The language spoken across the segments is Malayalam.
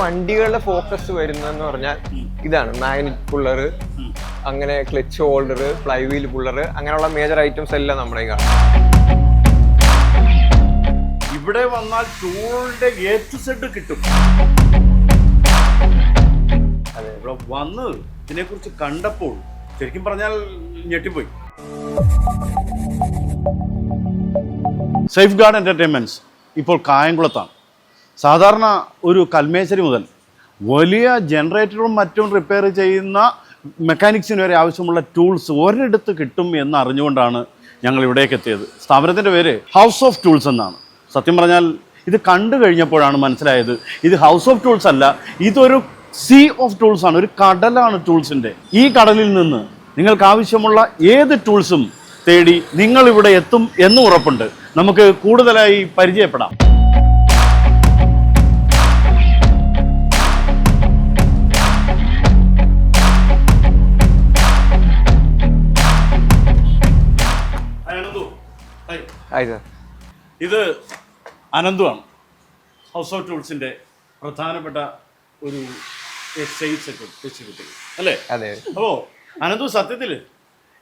വണ്ടികളുടെ ഫോക്കസ് വരുന്നതെന്ന് പറഞ്ഞാൽ ഇതാണ്. മാഗ്നറ്റ് പുള്ളർ അങ്ങനെ clutch holder fly wheel puller അങ്ങനെയുള്ള മേജർ ഐറ്റംസ് എല്ലാം നമ്മുടെ കാണാം ഇവിടെ വന്നാൽ ടൂളിന്റെ എ ടു സെഡ് കിട്ടും. ഇവിടെ വന്ന് ഇതിനെക്കുറിച്ച് കണ്ടപ്പോൾ ശരിക്കും പറഞ്ഞാൽ ഞെട്ടിപ്പോയി. സേഫ് ഗാർഡ് എന്റർടൈൻമെന്റ്സ് ഇപ്പോൾ കായംകുളത്താണ്. സാധാരണ ഒരു കൽമേശ്വരി മുതൽ വലിയ ജനറേറ്ററും മറ്റും റിപ്പയർ ചെയ്യുന്ന മെക്കാനിക്സിന് വരെ ആവശ്യമുള്ള ടൂൾസ് ഒരിടത്ത് കിട്ടും എന്ന് അറിഞ്ഞുകൊണ്ടാണ് ഞങ്ങൾ ഇവിടേക്ക് എത്തിയത്. സ്ഥാപനത്തിന്റെ പേര് ഹൗസ് ഓഫ് ടൂൾസ് എന്നാണ്. സത്യം പറഞ്ഞാൽ ഇത് കണ്ടു കഴിഞ്ഞപ്പോഴാണ് മനസ്സിലായത്. ഇത് ഹൗസ് ഓഫ് ടൂൾസ് അല്ല ഇതൊരു സീ ഓഫ് ടൂൾസ് ആണ് ഒരു കടലാണ് ടൂൾസിന്റെ ഈ കടലിൽ നിന്ന് നിങ്ങൾക്ക് ആവശ്യമുള്ള ഏത് ടൂൾസും തേടി നിങ്ങൾ ഇവിടെ എത്തും എന്ന് ഉറപ്പുണ്ട്. നമുക്ക് കൂടുതലായി പരിചയപ്പെടാം. ഇത് അനന്തുവാണ്. ഹൗസ് ഓഫ് ടൂൾസിന്റെ പ്രധാനപ്പെട്ട ഒരു സെയിൽസ് എക്സിക്യൂട്ടീവ് അല്ലേ? അതെ. അപ്പോൾ അനന്തു സത്യത്തിൽ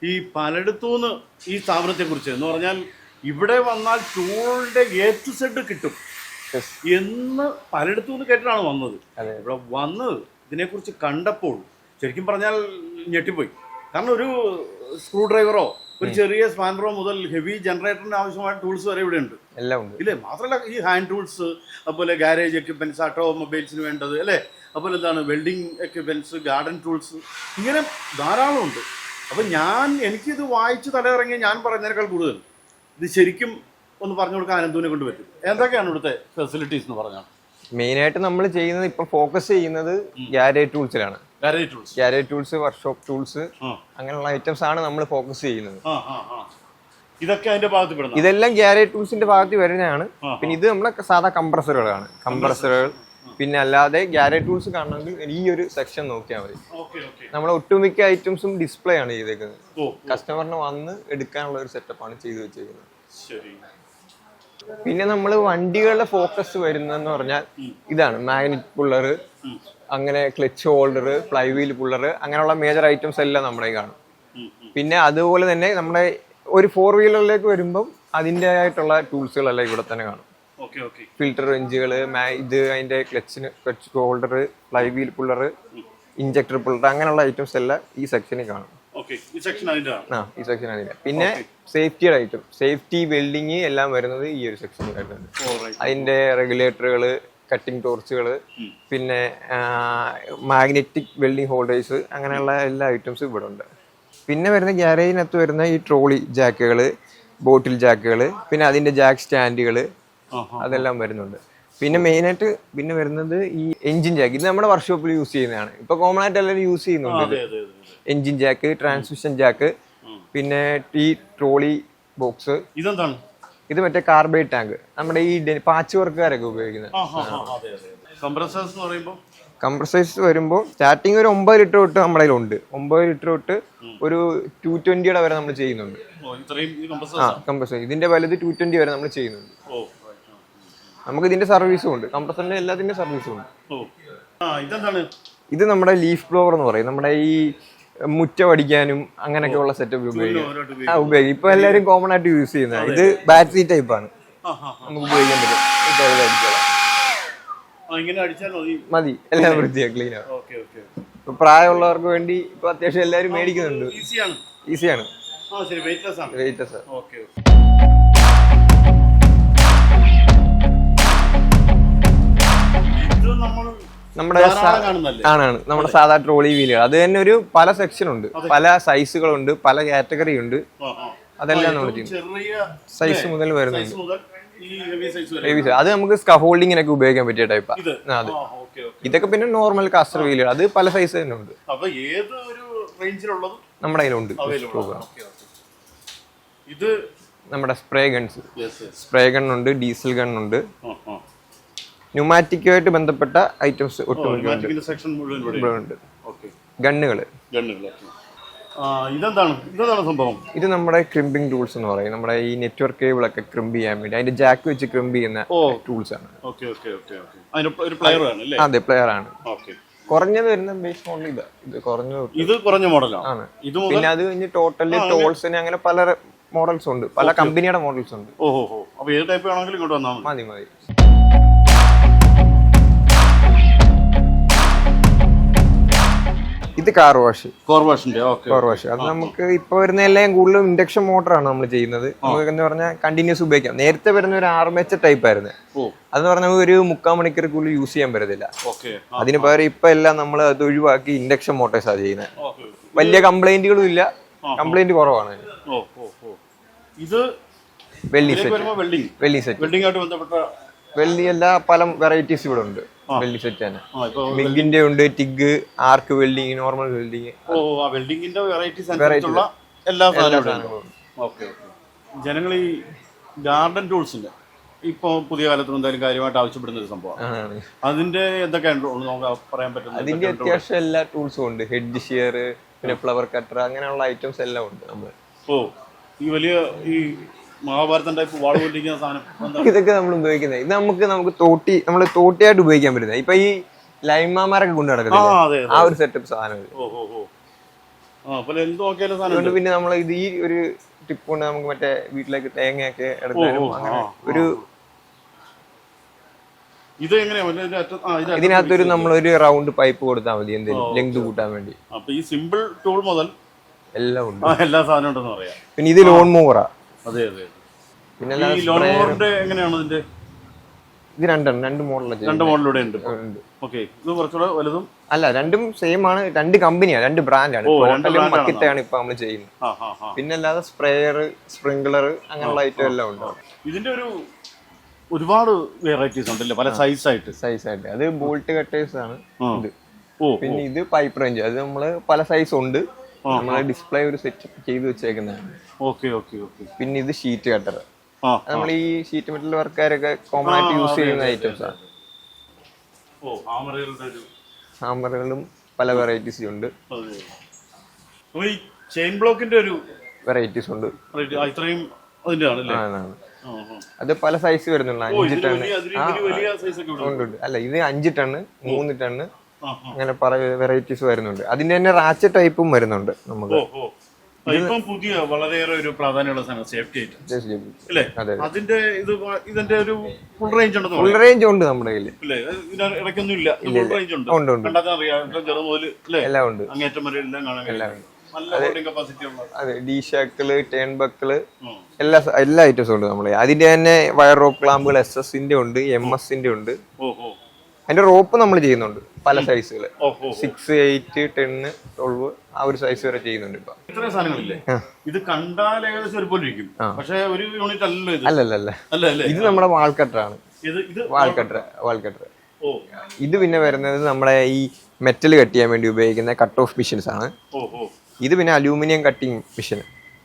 ഈ പലയിടത്തുനിന്ന് ഈ സ്ഥാപനത്തെ കുറിച്ച് എന്ന് പറഞ്ഞാൽ ഇവിടെ വന്നാൽ ടൂളിന്റെ എ ടു സെഡ് കിട്ടും. എന്ന് പലയിടത്തുനിന്ന് കേട്ടിട്ടാണ് വന്നത്. ഇവിടെ വന്ന് ഇതിനെക്കുറിച്ച് കണ്ടപ്പോൾ ശരിക്കും പറഞ്ഞാൽ ഞെട്ടിപ്പോയി. കാരണം ഒരു സ്ക്രൂ ഡ്രൈവറോ ഒരു ചെറിയ സ്പാൻഡ്രോ മുതൽ ഹെവി ജനറേറ്ററിന് ആവശ്യമായ ടൂൾസ് വരെ ഇവിടെ ഉണ്ട്. എല്ലാം ഉണ്ട്. ഇല്ലേ? മാത്രമല്ല ഈ ഹാൻഡ് ടൂൾസ് അതുപോലെ ഗാരേജ് എക്യുപ്മെന്റ്സ് ഓട്ടോമൊബൈൽസിന് വേണ്ടത് അല്ലേ? അതുപോലെ എന്താണ് വെൽഡിംഗ് എക്യുപ്മെന്റ്സ് ഗാർഡൻ ടൂൾസ് ഇങ്ങനെ ധാരാളം ഉണ്ട്. അപ്പം ഞാൻ എനിക്കിത് വായിച്ച് തലയിറങ്ങി ഞാൻ പറയുന്നതിനേക്കാൾ കൂടുതൽ ഇത് ശരിക്കും ഒന്ന് പറഞ്ഞു കൊടുക്കാൻ അനന്തുവിനെ കൊണ്ട് പറ്റും. എന്തൊക്കെയാണ് ഇവിടുത്തെ ഫെസിലിറ്റീസ് എന്ന് പറഞ്ഞാൽ? മെയിനായിട്ട് നമ്മൾ ചെയ്യുന്നത് ഇപ്പം ഫോക്കസ് ചെയ്യുന്നത് ഗാരേജ് ടൂൾസിലാണ് ഗാരേജ് ടൂൾസ് വർക്ക്ഷോപ്പ് ടൂൾസ് അങ്ങനെയുള്ള ഐറ്റംസ് ആണ് നമ്മൾ ഫോക്കസ് ചെയ്യുന്നത്. ഇതൊക്കെ അതിന്റെ ഭാഗത്ത് പെടുന്ന ഇതെല്ലാം ഗ്യാരേജ് ടൂൾസിന്റെ ഭാഗത്ത് വരുന്നതാണ്. പിന്നെ ഇത് നമ്മളെ സാധാ കംപ്രസറുകളാണ് കംപ്രസറുകൾ പിന്നെ അല്ലാതെ ഗ്യാരേജ് ടൂൾസ് കാണണമെങ്കിൽ ഈ ഒരു സെക്ഷൻ നോക്കിയാൽ മതി. നമ്മളെ ഒട്ടുമിക്ക ഐറ്റംസും ഡിസ്പ്ലേ ആണ് ചെയ്തേക്കുന്നത്. കസ്റ്റമറിന് വന്ന് എടുക്കാനുള്ള ഒരു സെറ്റപ്പാണ് ചെയ്തു വെച്ചേക്കുന്നത്. പിന്നെ നമ്മൾ വണ്ടികളുടെ ഫോക്കസ് വരുന്നതെന്ന് പറഞ്ഞാൽ ഇതാണ്. മാഗ്നറ്റ് പുള്ളർ അങ്ങനെ clutch holder fly wheel puller അങ്ങനെയുള്ള മേജർ ഐറ്റംസ് എല്ലാം നമ്മുടെ കാണും. പിന്നെ അതുപോലെ തന്നെ നമ്മുടെ ഒരു ഫോർ വീലറിലേക്ക് വരുമ്പം അതിന്റെതായിട്ടുള്ള ടൂൾസുകളെല്ലാം ഇവിടെ തന്നെ കാണും. ഫിൽറ്റർ റെഞ്ചുകൾ ഇത് അതിന്റെ ക്ലച്ചിന് clutch holder fly wheel puller injector puller അങ്ങനെയുള്ള ഐറ്റംസ് എല്ലാം ഈ സെക്ഷനിൽ കാണും. ഈ സെക്ഷൻ അതിന്റെ ആ ഈ സെക്ഷൻ പിന്നെ സേഫ്റ്റിയുടെ ഐറ്റം സേഫ്റ്റി വെൽഡിങ് എല്ലാം വരുന്നത് ഈ ഒരു സെക്ഷനിൽ വരുന്നുണ്ട്. അതിന്റെ റെഗുലേറ്ററുകൾ കട്ടിംഗ് ടോർച്ചുകൾ പിന്നെ മാഗ്നറ്റിക് വെൽഡിംഗ് ഹോൾഡേഴ്സ് അങ്ങനെയുള്ള എല്ലാ ഐറ്റംസും ഇവിടെ ഉണ്ട്. പിന്നെ വരുന്ന ഗ്യാരേജിനകത്ത് വരുന്ന ഈ ട്രോളി ജാക്കുകൾ ബോട്ടിൽ ജാക്കുകൾ പിന്നെ അതിന്റെ ജാക്ക് സ്റ്റാൻഡുകൾ അതെല്ലാം വരുന്നുണ്ട്. പിന്നെ മെയിനായിട്ട് പിന്നെ വരുന്നത് ഈ എഞ്ചിൻ ജാക്ക് ഇത് നമ്മുടെ വർക്ക്ഷോപ്പിൽ യൂസ് ചെയ്യുന്നതാണ്. ഇപ്പോൾ കോമൺ ആയിട്ട് എല്ലാവരും യൂസ് ചെയ്യുന്നുണ്ട്. എഞ്ചിൻ ജാക്ക് ട്രാൻസ്മിഷൻ ജാക്ക് പിന്നെ ഈ ട്രോളി ബോക്സ് ഇതെന്താണ്? ഇത് മറ്റേ കാർബൈഡ് ടാങ്ക് നമ്മുടെ ഈ പാച്ച് വർക്കുകാരൊക്കെ ഉപയോഗിക്കുന്നത്. കംപ്രസേഴ്സ് എന്ന് പറയുമ്പോൾ കംപ്രസൈസ് വരുമ്പോൾ സ്റ്റാർട്ടിങ് ഒരു ഒമ്പത് ലിറ്റർ തൊട്ട് നമ്മുടെ ഉണ്ട് ഒമ്പത് ലിറ്റർ തൊട്ട് ഒരു ടു ട്വന്റിയുടെ വരെ നമ്മൾ ചെയ്യുന്നുണ്ട്. ആ കംപ്രസൈസ് ഇതിന്റെ വലുത് ടു ട്വന്റി വരെ നമ്മൾ ചെയ്യുന്നുണ്ട്. നമുക്ക് ഇതിന്റെ സർവീസും ഉണ്ട്. കംപ്രസറിന്റെ എല്ലാത്തിന്റെ സർവീസും ഉണ്ട്. ഇത് നമ്മുടെ ലീഫ് ബ്ലോവർ എന്ന് പറയും. നമ്മുടെ ഈ മുറ്റം അങ്ങനെയൊക്കെയുള്ള സെറ്റപ്പ് ഉപയോഗിക്കാം. ഓരോട്ട് ആ ഉപയോഗിക്കും. ഇപ്പൊ എല്ലാവരും കോമൺ ആയിട്ട് യൂസ് ചെയ്യുന്ന ഇത് ബാറ്ററി ടൈപ്പ് ആണ്. നമുക്ക് ഉപയോഗിക്കാൻ പറ്റും. മതി. എല്ലാം വൃത്തിയാണ് ക്ലീൻ ആവും പ്രായമുള്ളവർക്ക് വേണ്ടി ഇപ്പൊ അത്യാവശ്യം എല്ലാവരും മേടിക്കുന്നുണ്ട്. ഈസിയാണ് ആണ്. വെയിറ്റ്ലെസ് ആണ്. നമ്മുടെ ആണാണ്. നമ്മുടെ സാധാരണ ട്രോളി വീലുകൾ. അത് തന്നെ ഒരു പല സെക്ഷൻ ഉണ്ട്. പല സൈസുകളുണ്ട് പല കാറ്റഗറി ഉണ്ട്. അതെല്ലാം നമ്മൾ ചെയ്യും. സൈസ് മുതൽ വരുന്നുണ്ട് അത് നമുക്ക് സ്കഫോൾഡിങ്ങിനൊക്കെ ഉപയോഗിക്കാൻ പറ്റിയ ടൈപ്പാ അതെ. ഇതൊക്കെ പിന്നെ നോർമൽ കാസ്റ്റർ വീലുകൾ. അത് പല സൈസ് തന്നെ ഉണ്ട്. നമ്മുടെ കയ്യിലുണ്ട്. ഇത് നമ്മുടെ സ്പ്രേ ഗൺസ് സ്പ്രേ ഗണ്ണുണ്ട് ഉണ്ട് ഡീസൽ ഗണ്ണുണ്ട് ന്യൂമാറ്റിക്കുമായിട്ട് ബന്ധപ്പെട്ട ഐറ്റംസ് ഒട്ടുമിക്ക ഉണ്ട് സെക്ഷൻ മുഴുവൻ ഇവിടെ ഇവിടെ ഉണ്ട് ഓക്കെ. ഗണ്ണുകൾ ഇതെന്താണ്? ഇതെന്താണ് സംഭവം? ഇത് നമ്മുടെ ക്രിമ്പിംഗ് ടൂൾസ് എന്ന് പറയും. നമ്മുടെ ഈ നെറ്റ്വർക്ക് കേബിൾ ഒക്കെ ക്രിമ്പ് ചെയ്യാൻ വേണ്ടി. അതിന്റെ ജാക്ക് വെച്ച് ക്രിമ്പ് ചെയ്യുന്ന ടൂൾസ് ആണ്. അതെ പ്ലെയർ ആണ്. കുറഞ്ഞത് വരുന്ന ബേസ് മോഡൽ ഇതാ. ഇത് കുറഞ്ഞ ഇത് കുറഞ്ഞ മോഡലാണ് പിന്നെ അത് കഴിഞ്ഞ് ടോട്ടലി ടോൾസിന് അങ്ങനെ പല മോഡൽസ് ഉണ്ട്. പല കമ്പനിയുടെ മോഡൽസ് ഉണ്ട്. ഓഹോ അപ്പൊ ഏത് ടൈപ്പ് ആണെങ്കിലും ഇങ്ങോട്ട് വന്നാൽ മതി മതി. ഇത് കാർ വാഷ് കോർ വാഷിന്റെ കാർ വാഷ് അത് നമുക്ക് ഇപ്പൊ വരുന്ന എല്ലാം കൂടുതലും ഇൻഡക്ഷൻ മോട്ടറാണ് നമ്മൾ ചെയ്യുന്നത്. നമുക്ക് എന്ന് പറഞ്ഞാൽ കണ്ടിന്യൂസ് ഉപയോഗിക്കാം. നേരത്തെ വരുന്ന ഒരു ആർമേച്ചർ ടൈപ്പ് ആയിരുന്നു. അതെന്ന് പറഞ്ഞാൽ ഒരു മുക്കാൽ മണിക്കൂർ കൂടുതൽ യൂസ് ചെയ്യാൻ പറ്റത്തില്ല. ഓക്കെ അതിന് പകരം ഇപ്പൊ എല്ലാം നമ്മൾ അത് ഒഴിവാക്കി ഇൻഡക്ഷൻ മോട്ടേഴ്സാണ് ചെയ്യുന്നത് വലിയ കംപ്ലൈന്റുകളും ഇല്ല. കംപ്ലൈന്റ് കുറവാണ്. ഇത് വെള്ളി സെറ്റ് വെള്ളി സെറ്റ് വെൽഡിംഗ് ആയിട്ട് ബന്ധപ്പെട്ട വെള്ളി എല്ലാ പല വെറൈറ്റീസ് ഇവിടെ ഉണ്ട്. വെള്ളി സെറ്റ് തന്നെ മിഗിന്റെ ഉണ്ട് TIG arc welding normal welding ഓ ആ വെൽഡിങ്ങിന്റെ വെറൈറ്റീസ് അനുസരിച്ചുള്ള എല്ലാ സാധനവും ഓക്കെ ജനങ്ങൾ ഈ ഗാർഡൻ ടൂൾസിന്റെ ഇപ്പൊ പുതിയ കാലത്ത് എന്തായാലും കാര്യമായിട്ട് ആവശ്യപ്പെടുന്ന ഒരു സംഭവമാണ് അതിന്റെ എന്തൊക്കെയാണ് നമുക്ക് പറയാൻ പറ്റുന്നത് അതിന്റെ അത്യാവശ്യം എല്ലാ ടൂൾസും ഉണ്ട്. ഹെഡ് ഷിയർ പിന്നെ ഫ്ലവർ കട്ടർ അങ്ങനെയുള്ള ഐറ്റംസ് എല്ലാം ഉണ്ട് നമ്മൾ ഓ ഈ വലിയ ഈ മഹാഭാരതം ടൈപ്പ് സാധനം. ഇതൊക്കെ നമ്മൾ ഉപയോഗിക്കുന്നത് ഇത് നമുക്ക് നമുക്ക് തോട്ടി നമ്മൾ തോട്ടിയായിട്ട് ഉപയോഗിക്കാൻ പറ്റുന്നത് ഇപ്പൊ ഈ ലൈമാമാരൊക്കെ കൊണ്ട് നടക്കുന്നത് ആ ഒരു സെറ്റപ്പ് സാധനം അതുകൊണ്ട് പിന്നെ നമ്മൾ ഇത് ഈ ഒരു ടിപ്പ് കൊണ്ട് നമുക്ക് മറ്റേ വീട്ടിലേക്ക് തേങ്ങയൊക്കെ എടുക്കാനും അങ്ങനെ ഒരു ഇത് ഇതിനകത്തൊരു നമ്മളൊരു റൗണ്ട് പൈപ്പ് കൊടുത്താൽ മതി എന്തെങ്കിലും ലെങ്ത് കൂട്ടാൻ വേണ്ടി. അപ്പൊ ഈ സിമ്പിൾ ടൂൾ മുതൽ എല്ലാം ഉണ്ട്. എല്ലാ സാധനം ഉണ്ടെന്ന് പറയാം. പിന്നെ ഇത് ലോൺ മൂവറാ അതെ അതെ പിന്നെ ഈ ലോണോറിന്റെ എങ്ങനെയാണ് ഇതിന്റെ ഇത് രണ്ടെണ്ണം രണ്ട് മോഡലാണ് രണ്ട് മോഡലൂടെ ഉണ്ട്. ഓക്കെ ഇത് കുറച്ചുകൂടെ വലുതും? അല്ല രണ്ടും സെയിം ആണ്. രണ്ട് കമ്പനിയാണ് രണ്ട് ബ്രാൻഡാണ് ടോട്ടലും മക്കിത്തയാണ് ഇപ്പൊ നമ്മൾ ചെയ്യുന്നത്. പിന്നെ അല്ലാതെ സ്പ്രേയർ സ്പ്രിംഗ്ലർ അങ്ങനെയുള്ള ഐറ്റം എല്ലാം ഉണ്ട്. ഇതിന്റെ ഒരു ഒരുപാട് വെറൈറ്റീസ് ഉണ്ടല്ലേ? പല സൈസ് ആയിട്ട് സൈസ് ആയിട്ട്. അത് ബോൾട്ട് കട്ടേഴ്സ് ആണ് ഇത്. പിന്നെ ഇത് പൈപ്പ് റേഞ്ച് അത് നമ്മൾ പല സൈസ് ഉണ്ട്. നമ്മൾ ഡിസ്പ്ലേ ഒരു സെറ്റ് ചെയ്ത് വെച്ചേക്കുന്നതാണ് ഓക്കെ ഓക്കെ ഓക്കെ. പിന്നെ ഇത് ഷീറ്റ് കട്ടർ നമ്മൾ ഈ ഷീറ്റ് മെറ്റൽ വർക്കാരൊക്കെ കോമൺ ആയിട്ട് യൂസ് ചെയ്യുന്ന ഐറ്റംസ് ആണ് ഹാമറുകളും പല വെറൈറ്റീസും ഉണ്ട്. ചെയിൻ ബ്ലോക്കിന്റെ ഒരു വെറൈറ്റീസ് ഉണ്ട്. ഇത്രയും. അത് പല സൈസ് വരുന്നുണ്ട്. അഞ്ച് ടണ് ടൺ ഉണ്ട്. അല്ല ഇത് അഞ്ച് ടണ്ണ് മൂന്ന് ടണ്ണ് ആ. അങ്ങനെ പല വെറൈറ്റീസ് വരുന്നുണ്ട്. അതിന്റെ തന്നെ റാച്ച ടൈപ്പും വരുന്നുണ്ട് നമുക്ക്. ഇപ്പം പുതിയ വളരെയേറെ ഒരു പ്രാധാന്യമുള്ള സാധനം സേഫ്റ്റി അതെ. അതിന്റെ ഇത് ഇതിന്റെ ഒരു ഫുൾ റേഞ്ച് ഉണ്ടെന്ന് ഫുൾ റേഞ്ച് ഉണ്ട് നമ്മുടെ കയ്യിൽ ഇടയ്ക്കൊന്നും ഇല്ല. ഫുൾ റേഞ്ച് ഉണ്ട്. ഉണ്ട് ഉണ്ട്. കണ്ടാൽ അറിയാം. ചെറു മുതൽ എല്ലാം ഉണ്ട്. അങ്ങേറ്റം വരെ എല്ലാം കാണാൻ കപ്പാസിറ്റി ഉള്ള. അതെ. D shackle turnbuckle. എല്ലാ എല്ലാ ഐറ്റംസും ഉണ്ട് നമ്മളെ അതിന്റെ തന്നെ വയർ റോപ്പ് ക്ലാമ്പുകൾ എസ് എസിന്റെ ഉണ്ട് എം എസിന്റെ ഉണ്ട്. അതിന്റെ റോപ്പ് നമ്മൾ ചെയ്യുന്നുണ്ട് പല സൈസുകൾ സിക്സ് എയ്റ്റ് ടെന്ന് ട്വൽവ് ആ ഒരു സൈസ് വരെ ചെയ്യുന്നുണ്ട് ഇപ്പൊ. ഇത്രയും സാധനങ്ങളില്ലേ? ഇത് കണ്ടാൽ ഏകദേശം ഒരുപോലെ ഇരിക്കും പക്ഷെ ഒരു യൂണിറ്റ് അല്ലല്ലോ ഇത്. അല്ലല്ല അല്ല. ഇത് നമ്മുടെ വാൾക്കട്ടറാണ് ഇത് ഇത് വാൾ കട്ടർ വാൾ കട്ടർ ഓ. ഇത് പിന്നെ വരുന്നത് നമ്മുടെ ഈ മെറ്റൽ കട്ട് ചെയ്യാൻ വേണ്ടി ഉപയോഗിക്കുന്ന കട്ട് ഓഫ് മെഷീൻസ് ആണ്. ഇത് പിന്നെ അലൂമിനിയം കട്ടിങ് മെഷീൻ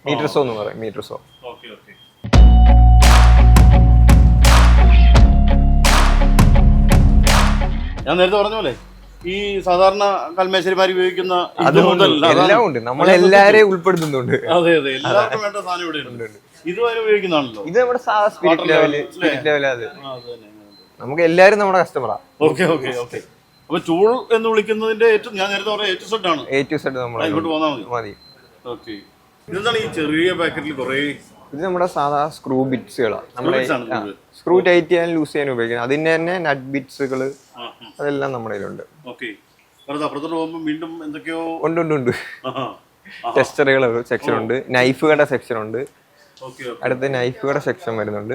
മീറ്റർസോ എന്ന് പറയും മീറ്റർ സോ ഓക്കെ ഓക്കെ. ഞാൻ നേരത്തെ പറഞ്ഞ പോലെ ഈ സാധാരണ കൽമേശ്വരിമാർ ഉപയോഗിക്കുന്ന ഇത് അതാണ്- എല്ലാം ഉണ്ട്. നമ്മളെല്ലാരെയും ഉൾപ്പെടുത്തുന്നുണ്ട്. അതെ അതെ. എല്ലാവർക്കും വേണ്ട സാധനം ഇവിടെ ഉണ്ട്. ഇത് ഉപയോഗിക്കുന്നതാണല്ലോ. ഇത് നമ്മുടെ സാധാ സ്പിരിറ്റ് ലെവൽ സ്പിരിറ്റ് ലെവൽ അത്. ആ, അത് തന്നെ. നമുക്ക് എല്ലാരും നമ്മുടെ കസ്റ്റമറാ ഓക്കെ ഓക്കെ ഓക്കെ. അപ്പൊ ടൂൾ എന്ന് വിളിക്കുന്നതിന്റെ ഏറ്റവും ഞാൻ നേരത്തെ പറഞ്ഞ ഏറ്റവും സെറ്റ് ആണ്. എ ടു സെഡ് നമ്മളെ ഇങ്ങോട്ട് പോന്നാ മതി. മതി. ഓക്കെ. ഇതെന്താണ് ഈ ചെറിയ പാക്കറ്റിൽ കുറേ ഇത് നമ്മുടെ സാധാ സ്ക്രൂ ബിറ്റ്സുകളാണ് നമ്മുടെ bits ആണ് ഇത്. സ്ക്രൂ ടൈറ്റ് ചെയ്യാൻ ലൂസ് ചെയ്യാൻ ഉപയോഗിക്കുന്നത് അതിന് തന്നെ നട്ട് ബിറ്റ്സുകൾ അതെല്ലാം നമ്മുടെ കയ്യിലുണ്ട്. വീണ്ടും എന്തൊക്കെയോ ഉണ്ട് ഉണ്ട് ഉണ്ട്. ടെസ്റ്ററുകൾ സെക്ഷൻ ഉണ്ട്. നൈഫുകളുടെ സെക്ഷൻ ഉണ്ട്. അടുത്ത നൈഫുകളുടെ സെക്ഷൻ വരുന്നുണ്ട്.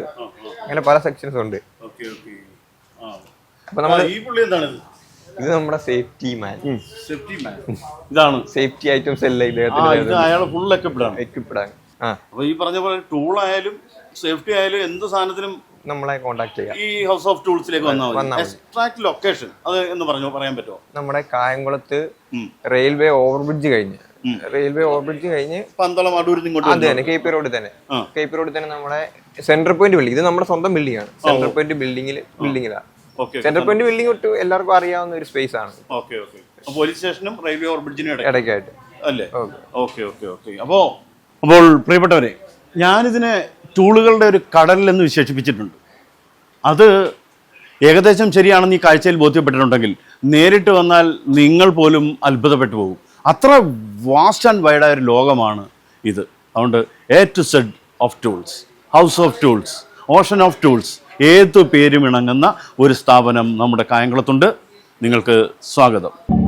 അങ്ങനെ പല സെക്ഷൻസ് ഉണ്ട്. അപ്പൊ നമ്മൾ ഇത്? നമ്മുടെ സേഫ്റ്റി മാൻ സേഫ്റ്റി മാൻ ഇതാണ്. സേഫ്റ്റി ഐറ്റംസ് എല്ലാം ഇദ്ദേഹത്തിന് അയാൾ ഫുൾ എക്വിപ്ഡ് ആണ്. എക്വിപ്ഡ് ആണ്. അപ്പൊ ഈ പറഞ്ഞ പോലെ ടൂൾ ആയാലും സേഫ്റ്റി ആയാലും എന്ത് സാധനത്തിനും നമ്മളെ കോണ്ടാക്ട് ചെയ്യാം. ഈ ഹൗസ് ഓഫ് ടൂൾസിലേക്ക് വന്നാൽ. എക്സ്ട്രാക്ട് ലൊക്കേഷൻ അത് എന്ന് പറഞ്ഞു പറയാൻ പറ്റുമോ? നമ്മുടെ കായംകുളത്ത്. റെയിൽവേ ഓവർബ്രിഡ്ജ് കഴിഞ്ഞ്. റെയിൽവേ ഓവർബ്രിഡ്ജ് കഴിഞ്ഞ് പന്തളം അടൂരിൽ ഇങ്ങോട്ട് അത് തന്നെ കെ പി റോഡ് തന്നെ. കെ പി റോഡ് തന്നെ നമ്മുടെ സെൻട്രൽ പോയിന്റ് ബിൽഡിംഗ് ഇത് നമ്മുടെ സ്വന്തം ബിൽഡിംഗ് ആണ്. സെൻട്രൽ പോയിന്റ് ബിൽഡിംഗിൽ ബിൽഡിംഗിലാണ് ഓക്കേ സെൻട്രൽ പോയിന്റ് ബിൽഡിംഗ് ഒട്ട് എല്ലാവർക്കും അറിയാവുന്ന ഒരു സ്പേസ് ആണ്. ഓക്കെ ഓക്കെ പോലീസ് സ്റ്റേഷനും റെയിൽവേ ഓവർബ്രിഡ്ജിനും ഇടയ്ക്കായിട്ട്. അല്ലേ? ഓക്കെ. ഓക്കെ ഓക്കെ അപ്പോ അപ്പോൾ അപ്പോൾ പ്രിയപ്പെട്ടവരെ ഞാനിതിനെ ടൂളുകളുടെ ഒരു കടൽ എന്ന് വിശേഷിപ്പിച്ചിട്ടുണ്ട്. അത് ഏകദേശം ശരിയാണെന്ന് ഈ കാഴ്ചയിൽ ബോധ്യപ്പെട്ടിട്ടുണ്ടെങ്കിൽ നേരിട്ട് വന്നാൽ നിങ്ങൾ പോലും അത്ഭുതപ്പെട്ടു പോകും. അത്ര വാസ്റ്റ് ആൻഡ് വൈഡായ ഒരു ലോകമാണ് ഇത്. അതുകൊണ്ട് A to Z of tools house of tools ocean of tools ഏതു പേരും ഇണങ്ങുന്ന ഒരു സ്ഥാപനം നമ്മുടെ കായംകുളത്തുണ്ട്. നിങ്ങൾക്ക് സ്വാഗതം.